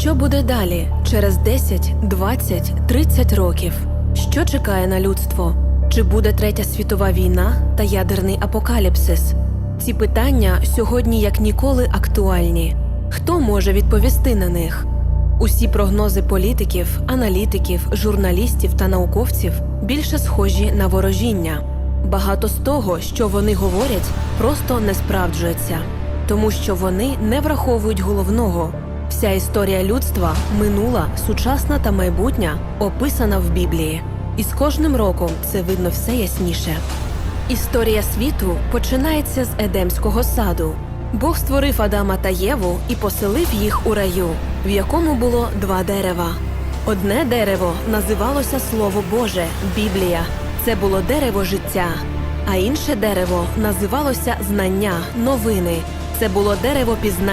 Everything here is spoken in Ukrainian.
Що буде далі через 10, 20, 30 років? Що чекає на людство? Чи буде третя світова війна та ядерний апокаліпсис? Ці питання сьогодні як ніколи актуальні. Хто може відповісти на них? Усі прогнози політиків, аналітиків, журналістів та науковців більше схожі на ворожіння. Багато з того, що вони говорять, просто не справджується, тому що вони не враховують головного. Вся історія людства, минула, сучасна та майбутня, описана в Біблії. І з кожним роком це видно все ясніше. Історія світу починається з Едемського саду. Бог створив Адама та Єву і поселив їх у раю, в якому було два дерева. Одне дерево називалося Слово Боже, Біблія. Це було дерево життя, а інше дерево називалося знання, новини. Це було дерево пізнання